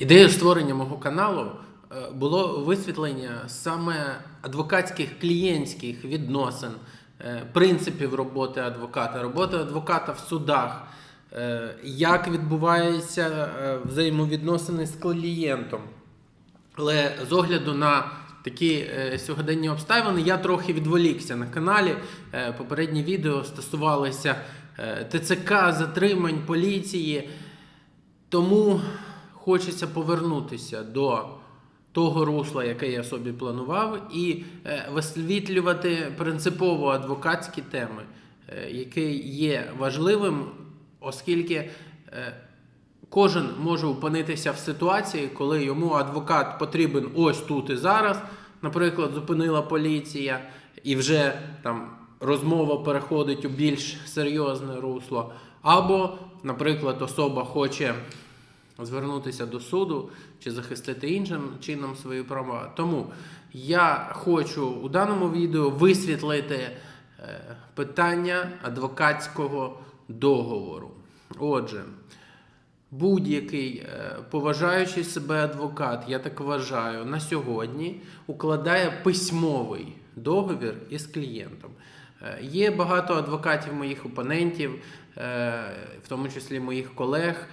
Ідеєю створення мого каналу е, було висвітлення саме адвокатських клієнтських відносин, е, принципів роботи адвоката, роботи адвоката в судах, е, як відбуваються взаємовідносини з клієнтом. Але з огляду на такі сьогоденні обставини я трохи відволікся на каналі. Попередні відео стосувалися ТЦК, затримань, поліції. Тому хочеться повернутися до того русла, яке я собі планував, і е, висвітлювати принципово адвокатські теми, е, які є важливим, оскільки е, кожен може опинитися в ситуації, коли йому адвокат потрібен ось тут і зараз. Наприклад, зупинила поліція, і вже там розмова переходить у більш серйозне русло. Або, наприклад, особа хоче звернутися до суду чи захистити іншим чином свої права. Тому я хочу у даному відео висвітлити е, питання адвокатського договору. Отже, будь-який е, поважаючий себе адвокат, я так вважаю, на сьогодні укладає письмовий договір із клієнтом. Е, Є багато адвокатів моїх опонентів, в тому числі моїх колег,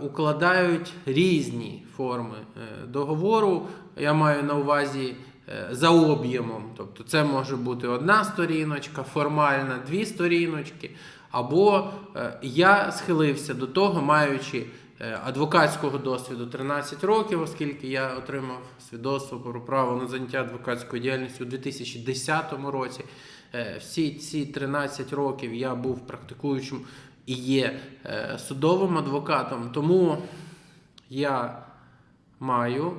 укладають різні форми е, договору. Я маю на увазі е, за об'ємом. Тобто це може бути одна сторіночка, формальна, дві сторіночки. Або е, я схилився до того, маючи е, адвокатського досвіду 13 років, оскільки я отримав свідоцтво про право на заняття адвокатською діяльністю у 2010 році. Е, Всі ці 13 років я був практикуючим і є е, судовим адвокатом, тому я маю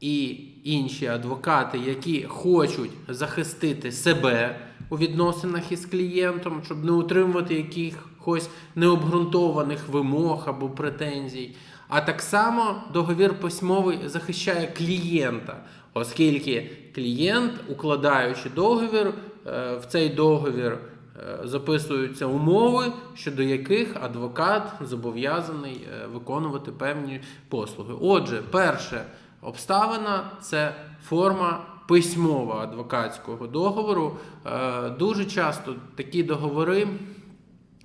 і інші адвокати, які хочуть захистити себе у відносинах із клієнтом, щоб не утримувати якихось необґрунтованих вимог або претензій. А так само договір письмовий захищає клієнта, оскільки клієнт, укладаючи договір, е, в цей договір записуються умови, щодо яких адвокат зобов'язаний е, виконувати певні послуги. Отже, перше обставина це форма письмова адвокатського договору. Е, Дуже часто такі договори,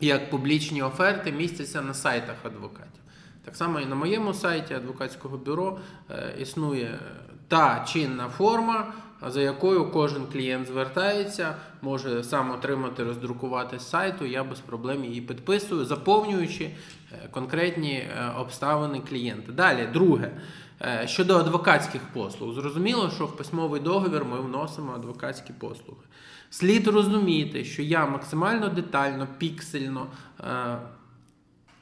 як публічні оферти, містяться на сайтах адвокатів. Так само і на моєму сайті адвокатського бюро е, існує та чинна форма, за якою кожен клієнт звертається, може сам отримати, роздрукувати з сайту. Я без проблем її підписую, заповнюючи е, конкретні е, обставини клієнта. Далі, друге. Е, Щодо адвокатських послуг, зрозуміло, що в письмовий договір ми вносимо адвокатські послуги. Слід розуміти, що я максимально детально, піксельно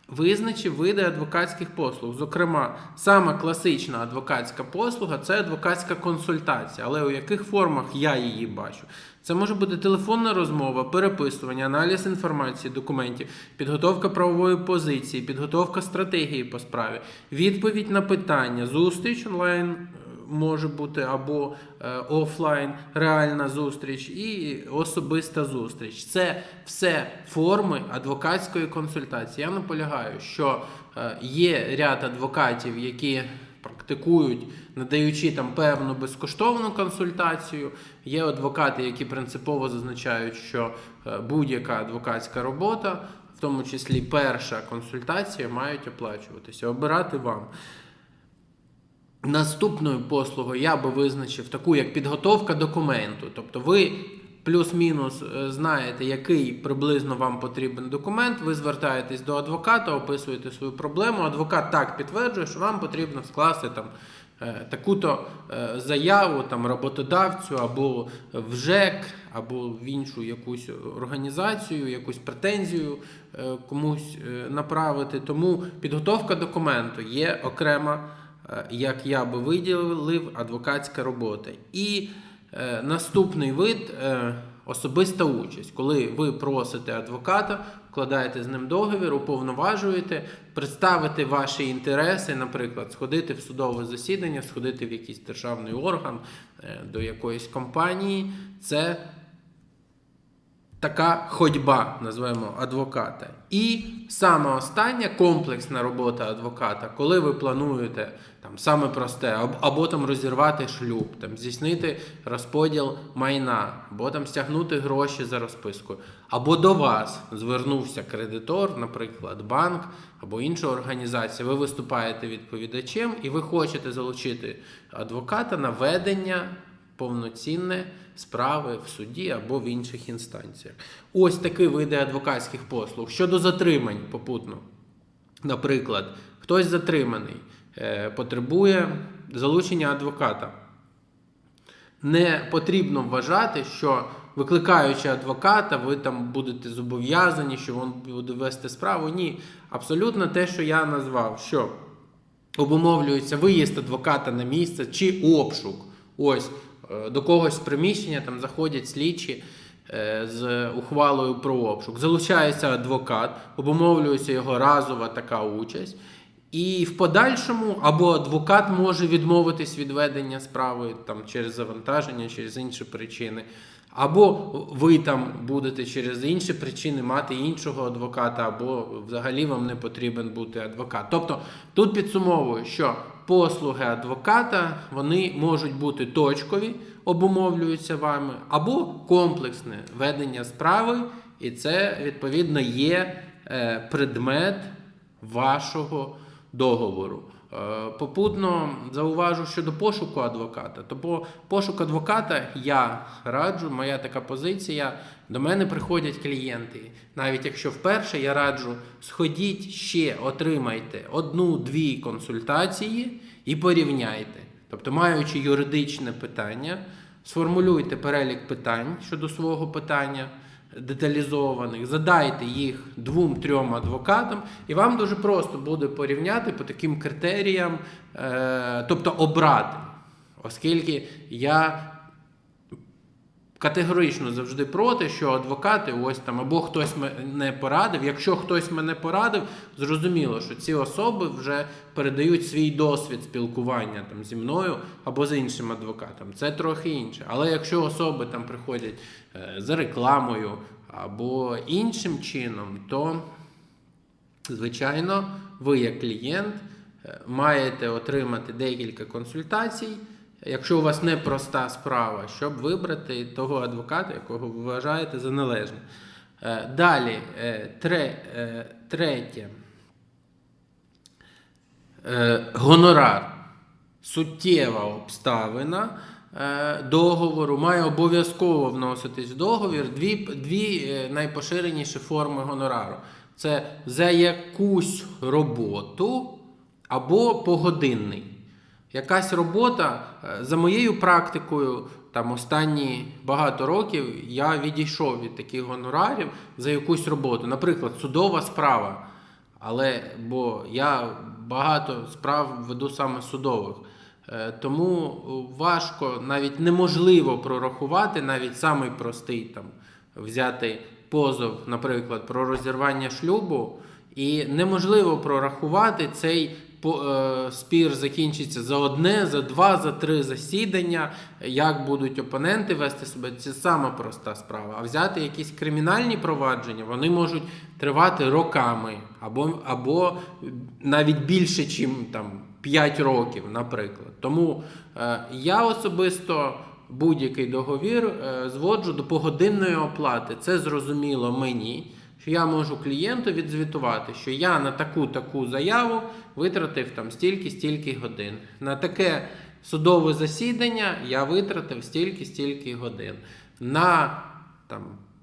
визначив види адвокатських послуг. Зокрема, саме класична адвокатська послуга це адвокатська консультація, але у яких формах я її бачу. Це може бути телефонна розмова, переписування, аналіз інформації, документів, підготовка правової позиції, підготовка стратегії по справі, відповідь на питання, зустріч онлайн може бути або е, офлайн, реальна зустріч і особиста зустріч. Це все форми адвокатської консультації. Я наполягаю, що е, є ряд адвокатів, які практикують, надаючи там певну безкоштовну консультацію. Є адвокати, які принципово зазначають, що е, будь-яка адвокатська робота, в тому числі перша консультація, мають оплачуватися. Обирати вам. Наступною послугою я би визначив таку, як підготовка документу. Тобто ви плюс-мінус е, знаєте, який приблизно вам потрібен документ. Ви звертаєтесь до адвоката, описуєте свою проблему. Адвокат так підтверджує, що вам потрібно скласти там. е, Таку-то е, заяву там роботодавцю або в ЖЕК, або в іншу якусь організацію, якусь претензію комусь направити. Тому підготовка документу є окрема як я би виділив, адвокатська робота. І е, наступний вид е, особиста участь, коли ви просите адвоката, вкладаєте з ним договір, уповноважуєте, представити ваші інтереси, наприклад, сходити в судове засідання, сходити в якийсь державний орган, е, до якоїсь компанії. Це така ходьба, називаємо адвоката. І саме остання комплексна робота адвоката, коли ви плануєте там саме просте, або, там розірвати шлюб, там здійснити розподіл майна, або там стягнути гроші за розпискою, або до вас звернувся кредитор, наприклад, банк або інша організація. Ви виступаєте відповідачем і ви хочете залучити адвоката на ведення повноцінне справи в суді або в інших інстанціях. Ось такі види адвокатських послуг. Щодо затримань попутно. Наприклад, хтось затриманий, е, потребує залучення адвоката. Не потрібно вважати, що викликаючи адвоката, ви там будете зобов'язані, що він буде вести справу. Ні, абсолютно те, що я назвав, що обумовлюється виїзд адвоката на місце чи обшук. Ось до когось з приміщення там заходять слідчі е, з ухвалою про обшук. Залучається адвокат, обумовлюється його разова така участь. І в подальшому або адвокат може відмовитись від ведення справи там через завантаження, через інші причини, або ви там будете через інші причини мати іншого адвоката, або взагалі вам не потрібен бути адвокат. Тобто тут підсумовую, що послуги адвоката вони можуть бути точкові, обумовлюються вами, або комплексне ведення справи, і це відповідно є е, предмет вашого договору. Е, Попутно зауважу щодо пошуку адвоката. Тобто пошук адвоката я раджу, моя така позиція. До мене приходять клієнти. Навіть якщо вперше я раджу, сходіть ще, отримайте одну-дві консультації і порівняйте. Тобто, маючи юридичне питання, сформулюйте перелік питань щодо свого питання деталізованих, задайте їх двом-трьом адвокатам, і вам дуже просто буде порівняти по таким критеріям, е, тобто обрати. Оскільки я категорично завжди проти, що адвокати ось там або хтось мене порадив. Якщо хтось мене порадив, зрозуміло, що ці особи вже передають свій досвід спілкування там зі мною або з іншим адвокатом. Це трохи інше. Але якщо особи там приходять е, за рекламою або іншим чином, то звичайно ви як клієнт е, маєте отримати декілька консультацій. Якщо у вас не проста справа, щоб вибрати того адвоката, якого ви вважаєте за належне. Далі, е, тре, е, третє. Е, Гонорар. Суттєва обставина договору має обов'язково вноситись в договір дві, дві найпоширеніші форми гонорару. Це за якусь роботу або погодинний. Якась робота, е, за моєю практикою, там останні багато років я відійшов від таких гонорарів за якусь роботу. Наприклад, судова справа. Але бо я багато справ веду саме судових. Е, Тому важко, навіть неможливо прорахувати, навіть самий простий там взяти позов, наприклад, про розірвання шлюбу, і неможливо прорахувати цей е, спір закінчиться за одне, за два, за три засідання. Як будуть опоненти вести себе, це сама проста справа. А взяти якісь кримінальні провадження, вони можуть тривати роками, або, або навіть більше, ніж там 5 років, наприклад. Тому е, я особисто будь-який договір е, зводжу до погодинної оплати. Це зрозуміло мені що я можу клієнту відзвітувати, що я на таку таку заяву витратив там стільки, стільки годин. На таке судове засідання я витратив стільки, стільки годин. На там,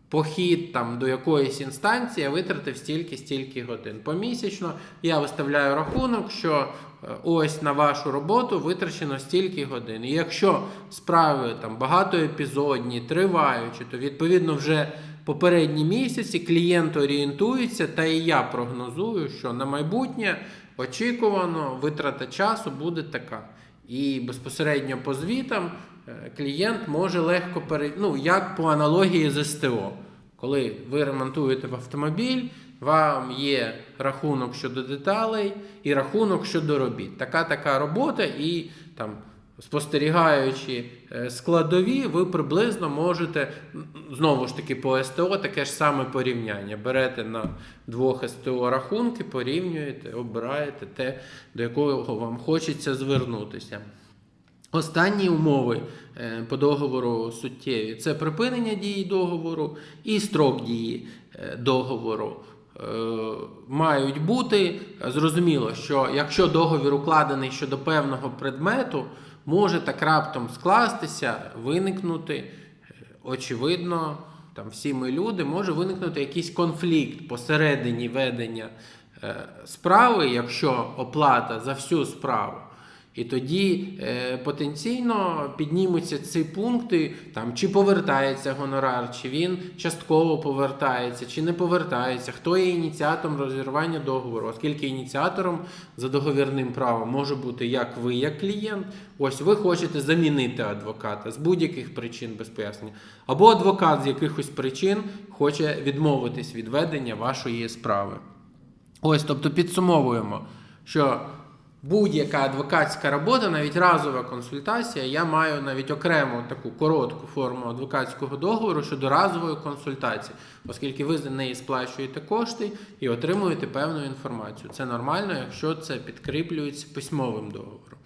похід там, до якоїсь інстанції я витратив стільки, стільки годин. Помісячно я виставляю рахунок, що е, ось на вашу роботу витрачено стільки годин. І якщо справи там багатоепізодні, триваючі, то відповідно вже попередні місяці клієнт орієнтується, та і я прогнозую, що на майбутнє очікувано витрата часу буде така. І безпосередньо по звітам е, клієнт може легко перейти, ну, як по аналогії з СТО. Коли ви ремонтуєте автомобіль, вам є рахунок щодо деталей і рахунок щодо робіт. Така така робота, і там спостерігаючи е, складові, ви приблизно можете знову ж таки по СТО таке ж саме порівняння. Берете на двох СТО рахунки, порівнюєте, обираєте те, до якого вам хочеться звернутися. Останні умови е, по договору суттєві це припинення дії договору і строк дії е, договору. Мають бути зрозуміло, що якщо договір укладений щодо певного предмету, може так раптом скластися, виникнути, е, очевидно, там всі ми люди, може виникнути якийсь конфлікт посередині ведення е, справи, якщо оплата за всю справу. І тоді е, потенційно піднімуться ці пункти, там, чи повертається гонорар, чи він частково повертається, чи не повертається, хто є ініціатором розірвання договору, оскільки ініціатором за договірним правом може бути як ви, як клієнт. Ось ви хочете замінити адвоката з будь-яких причин без пояснення. Або адвокат з якихось причин хоче відмовитись від ведення вашої справи. Ось, тобто підсумовуємо, що будь-яка адвокатська робота, навіть разова консультація, я маю навіть окрему таку коротку форму адвокатського договору щодо разової консультації, оскільки ви за неї сплачуєте кошти і отримуєте певну інформацію. Це нормально, якщо це підкріплюється письмовим договором.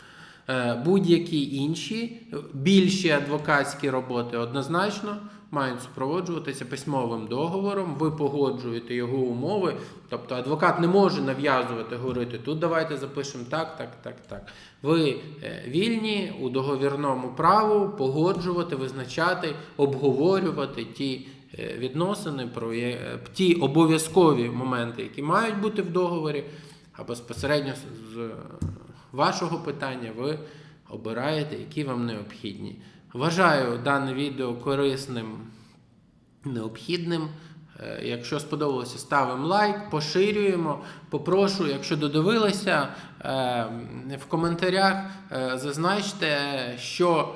Е, Будь-які інші більші адвокатські роботи однозначно мають супроводжуватися письмовим договором. Ви погоджуєте його умови. Тобто адвокат не може нав'язувати, говорити тут давайте запишемо так, так, так, так. Ви е, вільні у договірному праву погоджувати, визначати, обговорювати ті е, відносини, про ті обов'язкові моменти, які мають бути в договорі, а безпосередньо з вашого питання ви обираєте, які вам необхідні. Вважаю дане відео корисним, необхідним. Е, Якщо сподобалося, ставимо лайк, поширюємо. Попрошу, якщо додивилися, е, в коментарях е, зазначте, що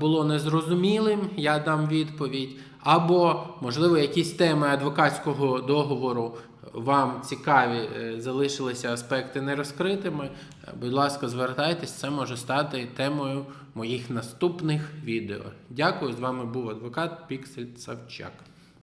було незрозумілим, я дам відповідь. Або, можливо, якісь теми адвокатського договору вам цікаві, е, залишилися аспекти нерозкритими. Е, Будь ласка, звертайтесь, це може стати темою моїх наступних відео. Дякую, з вами був адвокат Піксель Савчак.